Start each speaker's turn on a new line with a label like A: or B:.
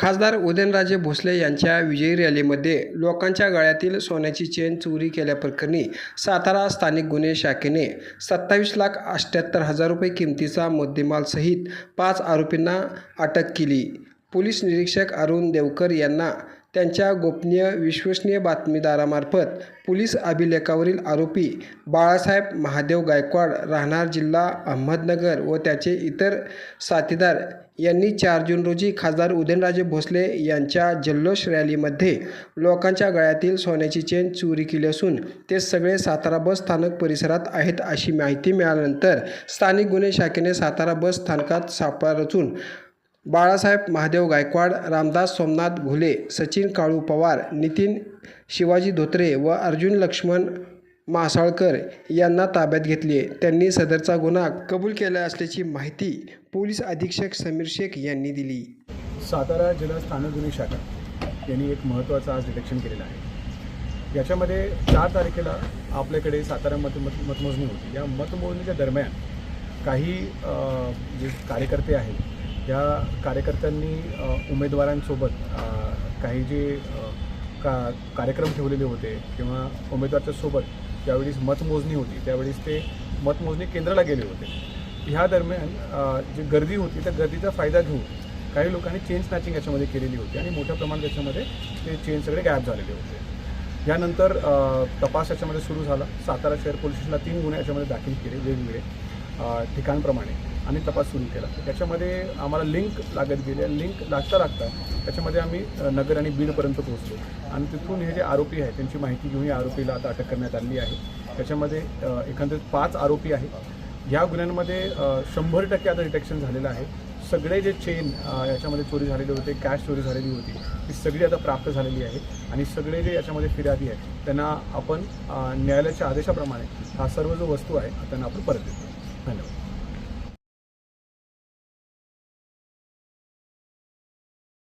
A: खासदार उदयनराजे भोसले यांच्या विजयी रॅलीमध्ये लोकांच्या गळ्यातील सोन्याची चेन चोरी केल्याप्रकरणी सातारा स्थानिक गुन्हे शाखेने सत्तावीस लाख अठ्ठ्याहत्तर हजार रुपये किमतीचा मुद्देमालसहित पाच आरोपींना अटक केली. पोलीस निरीक्षक अरुण देवकर यांना त्यांच्या गोपनीय विश्वसनीय बातमीदारामार्फत पोलीस अभिलेखावरील आरोपी बाळासाहेब महादेव गायकवाड राहणार जिल्हा अहमदनगर व त्याचे इतर साथीदार यांनी चार जून रोजी खासदार उदयनराजे भोसले यांच्या जल्लोष रॅलीमध्ये लोकांच्या गळ्यातील सोन्याची चेन चोरी केली असून ते सगळे सातारा बस स्थानक परिसरात आहेत अशी माहिती मिळाल्यानंतर स्थानिक गुन्हे शाखेने सातारा बस स्थानकात सापळा रचून बाळासाहेब महादेव गायकवाड रामदास सोमनाथ घुले सचिन काळू पवार नितीन शिवाजी धोत्रे व अर्जुन लक्ष्मण मासाळकर यांना ताब्यात घेतले. त्यांनी सदरचा गुन्हा कबूल केला असल्याची माहिती पोलीस अधीक्षक समीर शेख यांनी दिली.
B: सातारा जिल्हा स्थानिक गुन्हे शाखा यांनी एक महत्त्वाचं आज डिटेक्शन केलेलं आहे. याच्यामध्ये चार तारखेला आपल्याकडे सातारा मत मत मतमोजणी होती. या मतमोजणीच्या दरम्यान काही जे कार्यकर्ते आहेत या कार्यकर्त्यांनी उमेदवारांसोबत काही जे का कार्यक्रम ठेवलेले होते किंवा उमेदवाराच्या सोबत ज्यावेळेस मतमोजणी होती त्यावेळेस ते मतमोजणी केंद्राला गेले होते. ह्या दरम्यान जी गर्दी होती त्या गर्दीचा फायदा घेऊन काही लोकांनी चेन स्नॅचिंग याच्यामध्ये केलेली होती आणि मोठ्या प्रमाणात याच्यामध्ये ते चेन सगळे गायब झालेले होते. यानंतर तपास याच्यामध्ये सुरू झाला. सातारा शहर पोलीस स्टेशनला तीन गुन्हे याच्यामध्ये दाखल केले वेगवेगळे. ठिकाणप्रमाणे आणि तपास सुरू केला. त्याच्यामध्ये आम्हाला लिंक लागत गेले लिंक लागता लागता त्याच्यामध्ये आम्ही नगर आणि बीडपर्यंत पोहोचलो. आणि तिथून हे जे आरोपी आहेत त्यांची माहिती घेऊन या आरोपीला आता अटक करण्यात आली आहे. त्याच्यामध्ये एकंदरीत पाच आरोपी आहेत. या गुन्ह्यांमध्ये शंभर टक्के आता डिटेक्शन झालेलं आहे. सगळे जे चेन याच्यामध्ये चोरी झालेले होते कॅश चोरी झालेली होती ती सगळी आता प्राप्त झालेली आहे. आणि सगळे जे याच्यामध्ये फिर्यादी आहेत त्यांना आपण न्यायालयाच्या आदेशाप्रमाणे हा सर्व जो वस्तू आहे त्यांना आपण परत देतो. i know